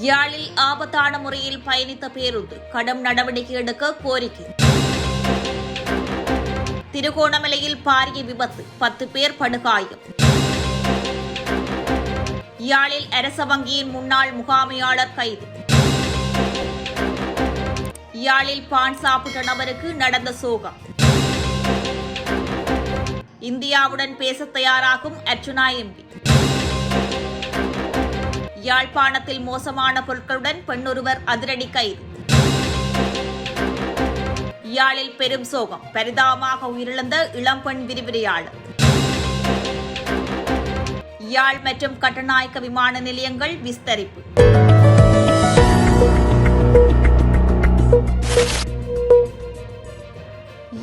யாழில் ஆபத்தான முறையில் பயணித்த பேருந்து கடும் நடவடிக்கை எடுக்க கோரிக்கை. திருகோணமலையில் பாரிய விபத்து பத்து பேர் படுகாயம். யாழில் அரச வங்கியின் முன்னாள் முகாமையாளர் கைது. யாழில் பான் சாப்பிட்ட நபருக்கு நடந்த சோகம். இந்தியாவுடன் பேச தயாராகும் அர்ச்சுனா எம்பி. யாழ்ப்பாணத்தில் மோசமான பொருட்களுடன் பெண்ணொருவர் அதிரடி கைது. யாழில் பெரும் சோகம். பரிதாபமாக உயிரிழந்த இளம்பெண் விரிவிரையாளர். யாழ் மற்றும் கட்டநாயக்க விமான நிலையங்கள் விஸ்தரிப்பு.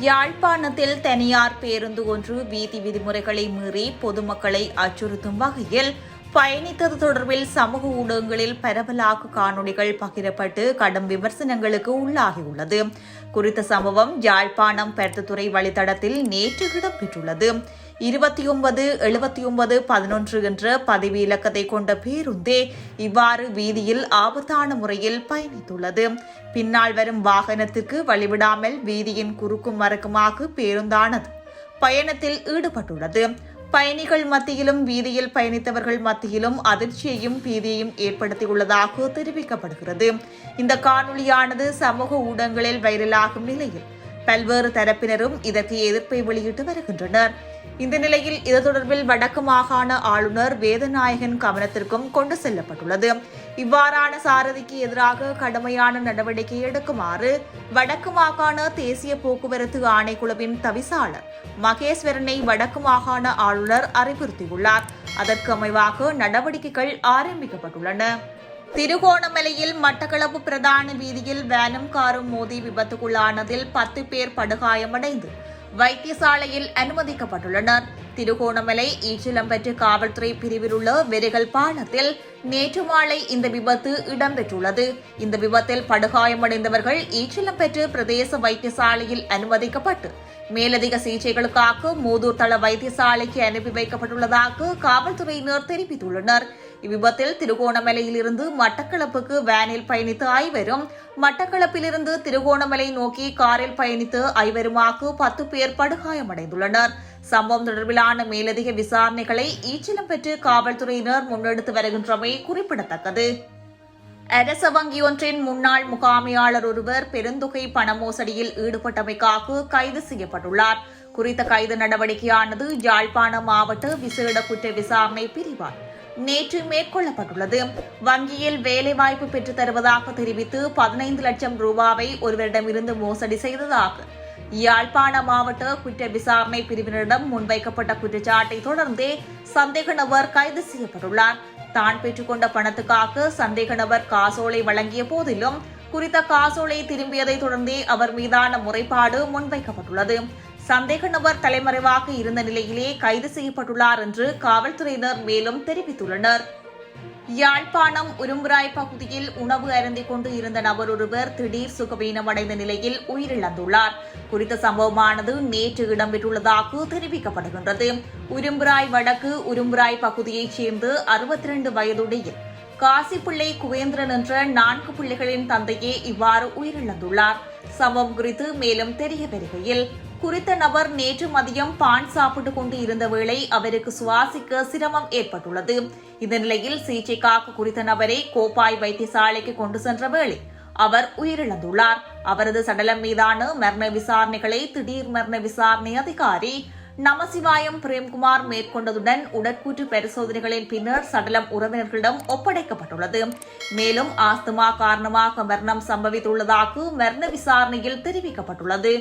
யாழ்ப்பாணத்தில் தனியார் பேருந்து ஒன்று வீதி விதிமுறைகளை மீறி பொதுமக்களை அச்சுறுத்தும் வகையில் பயணித்தது தொடர்பில் சமூக ஊடகங்களில் பரவலாக காணொளிகள் பகிரப்பட்டு கடும் விமர்சனங்களுக்கு உள்ளாகியுள்ளது. குறித்த சம்பவம் யாழ்ப்பாணம் பெருத்துறை வழித்தடத்தில் நேற்று இடம்பெற்றுள்ளது. இருபத்தி ஒன்பது எழுபத்தி ஒன்பது பதினொன்று என்ற பதவி இலக்கத்தை கொண்ட பேருந்தே இவ்வாறு வீதியில் ஆபத்தான முறையில் பயணித்துள்ளது. பின்னால் வரும் வாகனத்திற்கு வழிவிடாமல் வீதியின் குறுக்கும் மறக்குமாக பேருந்தானது பயணத்தில் ஈடுபட்டுள்ளது. பயணிகள் மத்தியிலும் வீதியில் பயணித்தவர்கள் மத்தியிலும் அதிர்ச்சியையும் பீதியையும் ஏற்படுத்தியுள்ளதாக தெரிவிக்கப்படுகிறது. இந்த காணொளியானது சமூக ஊடகங்களில் வைரலாகும் நிலையில் பல்வேறு தரப்பினரும் இதற்கு எதிர்ப்பை வெளியிட்டு வருகின்றனர். இந்த நிலையில் இது தொடர்பில் வடக்கு மாகாண ஆளுநர் வேதநாயகன் கவனத்திற்கும் கொண்டு செல்லப்பட்டுள்ளது. இவ்வாறான சாரதிக்கு எதிராக கடுமையான நடவடிக்கை எடுக்குமாறு வடக்கு மாகாண தேசிய போக்குவரத்து ஆணைக்குழுவின் தவிசாளர் மகேஸ்வரனை வடக்கு மாகாண ஆளுநர் அறிவுறுத்தியுள்ளார். அதற்கு அமைவாக நடவடிக்கைகள் ஆரம்பிக்கப்பட்டுள்ளன. திருகோணமலையில் மட்டக்களப்பு பிரதான வீதியில் வேனும் காரும் மோதி விபத்துக்குள்ளானதில் பத்து பேர் படுகாயமடைந்து வைத்தியசாலையில் அனுமதிக்கப்பட்டுள்ளனர். திருகோணமலை ஈச்சிலம்பற்று காவல்துறை பிரிவில் உள்ள வெறிகள் பாலத்தில் நேற்று மாலை இந்த விபத்து இடம்பெற்றுள்ளது. இந்த விபத்தில் படுகாயமடைந்தவர்கள் ஈச்சிலம்பற்று பிரதேச வைத்தியசாலையில் அனுமதிக்கப்பட்டு மேலதிக சிகிச்சைகளுக்காக மூதூர் தள வைத்தியசாலைக்கு அனுப்பி வைக்கப்பட்டுள்ளதாக காவல்துறையினர் தெரிவித்துள்ளனர். இவ்விபத்தில் திருகோணமலையிலிருந்து மட்டக்களப்புக்கு வேனில் பயணித்த ஐவரும் மட்டக்களப்பிலிருந்து திருகோணமலை நோக்கி காரில் பயணித்து ஐவருமாக பத்து பேர் படுகாயமடைந்துள்ளனர். சம்பவம் தொடர்பிலான மேலதிக விசாரணைகளை ஈச்சலம் பெற்று காவல்துறையினர் முன்னெடுத்து வருகின்றமை குறிப்பிடத்தக்கது. அரச வங்கி ஒன்றின் முன்னாள் முகாமையாளர் ஒருவர் பெருந்தொகை பண மோசடியில் ஈடுபட்டமைக்காக கைது செய்யப்பட்டுள்ளார். குறித்த கைது நடவடிக்கையானது யாழ்ப்பாணம் மாவட்ட விசேட குற்ற விசாரணை பிரிவார் நேற்று மேற்கொள்ளப்பட்டுள்ளது. வங்கியில் வேலைவாய்ப்பு பெற்றுத் தருவதாக தெரிவித்து பதினைந்து லட்சம் ரூபாவை ஒருவரிடமிருந்து மோசடி செய்ததாக. யாழ்ப்பாண மாவட்ட குற்ற விசாரணை பிரிவினரிடம் முன்வைக்கப்பட்ட குற்றச்சாட்டை தொடர்ந்தே சந்தேக நபர் கைது செய்யப்பட்டுள்ளார். தான் பெற்றுக்கொண்ட பணத்துக்காக சந்தேக நபர் காசோலை வழங்கிய போதிலும் குறித்த காசோலை திரும்பியதை தொடர்ந்தே அவர் மீதான முறைப்பாடு முன்வைக்கப்பட்டுள்ளது. சந்தேக நபர் தலைமறைவாக இருந்த நிலையிலே கைது செய்யப்பட்டுள்ளார் என்று காவல்துறையினர் மேலும் தெரிவித்துள்ளனர். யாழ்ப்பாணம் உரும்புராய் பகுதியில் உணவு அருந்திக் கொண்டு இருந்த நபர் ஒருவர் திடீர் சுகவீனமடைந்த நிலையில் உயிரிழந்துள்ளார். குறித்த சம்பவமானது நேற்று இடம்பெற்றுள்ளதாக தெரிவிக்கப்படுகின்றது. உரும்புராய் வடக்கு உரும்புராய் பகுதியைச் சேர்ந்து அறுபத்தி ரெண்டு வயதுடைய காசிப்பிள்ளை குவேந்திரன் என்ற நான்கு பிள்ளைகளின் தந்தையே இவ்வாறு உயிரிழந்துள்ளார். சம்பவம் குறித்து மேலும் தெரிய வருகையில் குறித்த நபர் நேற்று மதியம் பான் சாப்பிட்டுக் கொண்டு இருந்த வேளை அவருக்கு சுவாசிக்க சிரமம் ஏற்பட்டுள்ளது. இந்த நிலையில் சிகிச்சைக்காக குறித்த நபரை கோப்பாய் வைத்தியசாலைக்கு கொண்டு சென்ற வேளை அவர் உயிரிழந்துள்ளார். அவரது சடலம் மீதான மரண விசாரணைகளை திடீர் மரண விசாரணை அதிகாரி நமசிவாயம் பிரேம்குமார் மேற்கொண்டதுடன் உடற்கூற்று பரிசோதனைகளின் பின்னர் சடலம் உறவினர்களிடம் ஒப்படைக்கப்பட்டுள்ளது. மேலும் ஆஸ்துமா காரணமாக மரணம் சம்பவித்துள்ளதாக மரண விசாரணையில் தெரிவிக்கப்பட்டுள்ளது.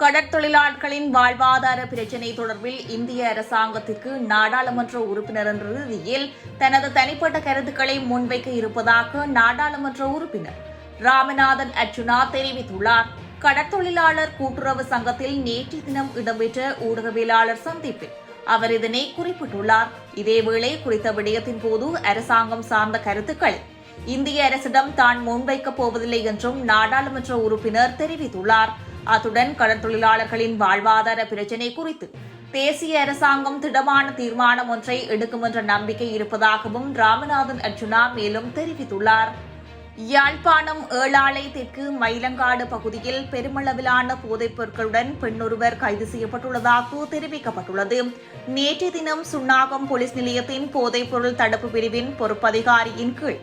கடற்தொழிலாளர்களின் வாழ்வாதார பிரச்சினை தொடர்பில் இந்திய அரசாங்கத்திற்கு நாடாளுமன்ற உறுப்பினர் என்ற ரீதியில் தனது தனிப்பட்ட கருத்துக்களை முன்வைக்க இருப்பதாக நாடாளுமன்ற உறுப்பினர் ராமநாதன் அர்ச்சுனா தெரிவித்துள்ளார். கடற்தொழிலாளர் கூட்டுறவு சங்கத்தில் நேற்று தினம் இடம்பெற்ற ஊடகவியலாளர் சந்திப்பில் அவர் இதனை குறிப்பிட்டுள்ளார். இதேவேளை குறித்த விடயத்தின் போது அரசாங்கம் சார்ந்த கருத்துக்களை இந்திய அரசிடம் தான் முன்வைக்கப் போவதில்லை என்றும் நாடாளுமன்ற உறுப்பினர் தெரிவித்துள்ளார். அத்துடன் கடற்தொழிலாளர்களின் வாழ்வாதார பிரச்சினை குறித்து தேசிய அரசாங்கம் திடமான தீர்மானம் ஒன்றை எடுக்கும் என்ற நம்பிக்கை இருப்பதாகவும் ராமநாதன் அர்ஜுனா மேலும் தெரிவித்துள்ளார். யாழ்ப்பாணம் ஏழாலை தெற்கு மயிலங்காடு பகுதியில் பெருமளவிலான போதைப் பொருட்களுடன் பெண்ணொருவர் கைது செய்யப்பட்டுள்ளதாக தெரிவிக்கப்பட்டுள்ளது. நேற்றைய தினம் சுன்னாகம் போலீஸ் நிலையத்தின் போதைப் பொருள் தடுப்பு பிரிவின் பொறுப்பதிகாரியின் கீழ்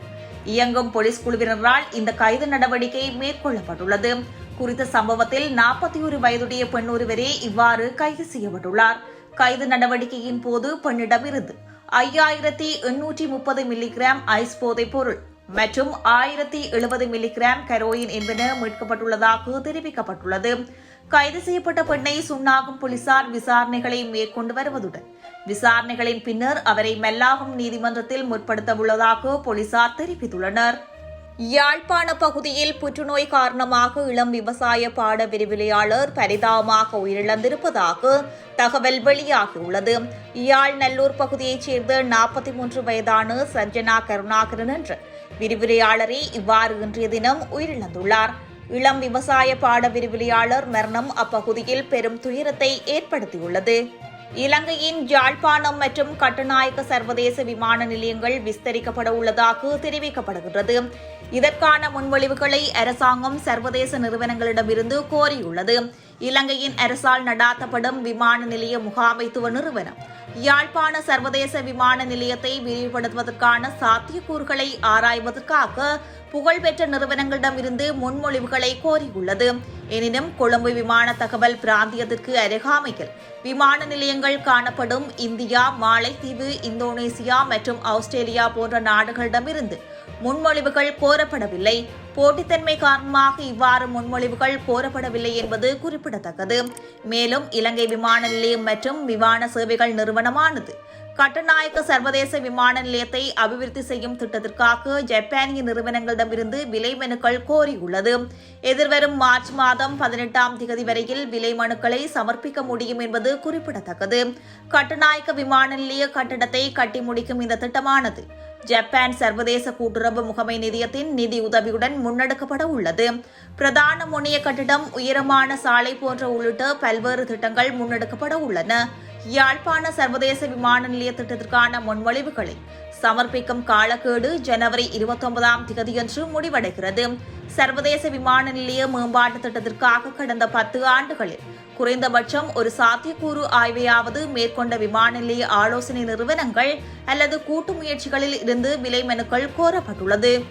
இயங்கும் போலீஸ் குழுவினரால் இந்த கைது நடவடிக்கை மேற்கொள்ளப்பட்டுள்ளது. குறித்த சம்பவத்தில் நாற்பத்தி ஒரு வயதுடைய பெண் ஒருவரே இவ்வாறு கைது செய்யப்பட்டுள்ளார். கைது நடவடிக்கையின் போது பெண்ணிடமிருந்து ஐயாயிரத்தி எண்ணூற்றி முப்பது மில்லிகிராம் ஐஸ் போதைப் பொருள் மற்றும் ஆயிரத்தி எழுபது மில்லிகிராம் கரோயின் என்பன மீட்கப்பட்டுள்ளதாக தெரிவிக்கப்பட்டுள்ளது. கைது செய்யப்பட்ட பெண்ணை சுண்ணாகும் போலீசார் விசாரணைகளை மேற்கொண்டு வருவதுடன் விசாரணைகளின் பின்னர் அவரை மெல்லாகும் நீதிமன்றத்தில் முற்படுத்த உள்ளதாக போலீசார் தெரிவித்துள்ளனர். யாழ்ப்பாண பகுதியில் புற்றுநோய் காரணமாக இளம் விவசாய பாட விரிவிலையாளர் பரிதாபமாக உயிரிழந்திருப்பதாக தகவல் வெளியாகியுள்ளது. யாழ் நல்லூர் பகுதியைச் சேர்ந்த நாற்பத்தி மூன்று வயதான சஞ்சனா கருணாகரன் என்ற விரிவிலையாளரே இவ்வாறு இன்றைய தினம் உயிரிழந்துள்ளார். இளம் விவசாய பாட விரிவிலையாளர் மரணம் அப்பகுதியில் பெரும் துயரத்தை ஏற்படுத்தியுள்ளது. இலங்கையின் யாழ்ப்பாணம் மற்றும் கட்டுநாயக்க சர்வதேச விமான நிலையங்கள் விஸ்தரிக்கப்பட உள்ளதாக தெரிவிக்கப்படுகின்றது. இதற்கான முன்மொழிவுகளை அரசாங்கம் சர்வதேச நிறுவனங்களிடமிருந்து கோரியுள்ளது. இலங்கையின் அரசால் நடாத்தப்படும் விமான நிலைய முகாமைத்துவ நிறுவனம். யாழ்ப்பாண சர்வதேச விமான நிலையத்தை விரிவுபடுத்துவதற்கான சாத்தியக்கூறுகளை ஆராய்வதற்காக புகழ்பெற்ற நிறுவனங்களிடமிருந்து முன்மொழிவுகளை கோரியுள்ளது. எனினும் கொழும்பு விமான தகவல் பிராந்தியத்திற்கு அருகாமையில் விமான நிலையங்கள் காணப்படும் இந்தியா மாலைத்தீவு இந்தோனேசியா மற்றும் ஆஸ்திரேலியா போன்ற நாடுகளிடமிருந்து முன்மொழிவுகள் கோரப்படவில்லை. போட்டித்தன்மை காரணமாக இவ்வாறு முன்மொழிவுகள் கோரப்படவில்லை என்பது குறிப்பிடத்தக்கது. மேலும் இலங்கை விமான நிலையம் மற்றும் விமான சேவைகள் நிறுவனமானது கட்டுநாயக்க சர்வதேச விமான நிலையத்தை அபிவிருத்தி செய்யும் திட்டத்திற்காக ஜப்பானிய நிறுவனங்களிடமிருந்து விலை மனுக்கள் கோரியுள்ளது. எதிர்வரும் மார்ச் மாதம் பதினெட்டாம் திகதி வரையில் விலை மனுக்களை சமர்ப்பிக்க முடியும் என்பது குறிப்பிடத்தக்கது. கட்டுநாயக்க விமான நிலைய கட்டடத்தை கட்டி முடிக்கும் இந்த திட்டமானது ஜப்பான் சர்வதேச கூட்டுறவு முகமை நிதியத்தின் நிதி உதவியுடன் முன்னெடுக்கப்பட உள்ளது. பிரதான முனைய கட்டிடம் உயரமான சாலை போன்ற உள்ளிட்ட பல்வேறு திட்டங்கள் முன்னெடுக்கப்பட உள்ளன. யாழ்ப்பாண சர்வதேச விமான நிலைய திட்டத்திற்கான முன்மொழிவுகளை சமர்ப்பிக்கும் காலக்கேடு ஜனவரி இருபத்தொன்பதாம் தேதியன்று முடிவடைகிறது. சர்வதேச விமான நிலைய மேம்பாட்டு திட்டத்திற்காக கடந்த பத்து ஆண்டுகளில் குறைந்தபட்சம் ஒரு சாத்தியக்கூறு ஆய்வையாவது மேற்கொண்ட விமான நிலைய ஆலோசனை நிறுவனங்கள் அல்லது கூட்டு முயற்சிகளில் இருந்து விலை மனுக்கள் கோரப்பட்டுள்ளது.